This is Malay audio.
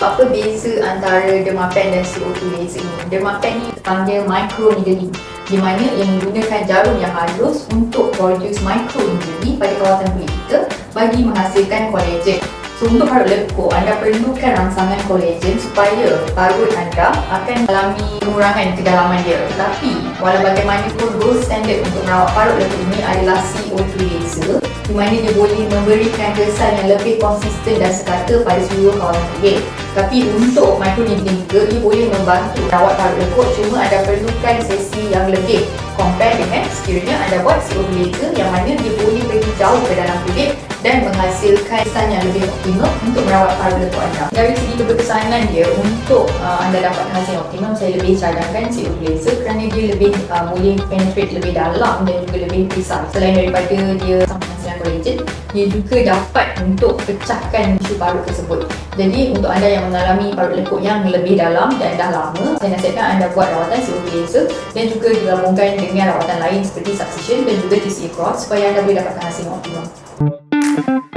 Apa beza antara dermapen dan CO2 laser ini? Dermapen ni panggil micro needling di mana ia menggunakan jarum yang halus untuk produce micro needling pada kawatan kulit kita bagi menghasilkan kolagen. Untuk parut lekuk, anda perlukan rangsangan kolagen supaya parut anda akan mengalami pengurangan kedalaman dia. Tetapi, walau bagaimanapun gold standard untuk merawat parut lekuk ini adalah CO2 laser di mana dia boleh memberikan kesan yang lebih konsisten dan sekata pada seluruh kawasan kulit. Tapi untuk microneedling juga, ia boleh membantu merawat parut lekuk cuma anda perlukan sesi yang lebih compare dengan sekiranya anda buat CO2 laser yang mana dia boleh pergi jauh ke dalam kulit dan menghasilkan kesan yang lebih optimum untuk merawat parut lekuk anda. Dari segi keberkesanan dia untuk uh, anda dapat hasil yang optimum, saya lebih cadangkan CO2 laser kerana dia lebih uh, boleh penetrate lebih dalam dan juga lebih precise. Selain daripada dia sama menghasilkan kolagen, dia juga dapat untuk pecahkan tisu parut tersebut. Jadi untuk anda yang mengalami parut lekuk yang lebih dalam dan dah lama, saya nasihatkan anda buat rawatan CO2 laser dan juga digabungkan dengan rawatan lain seperti succession dan juga TCA cross supaya anda boleh dapatkan hasil yang optimum. thank you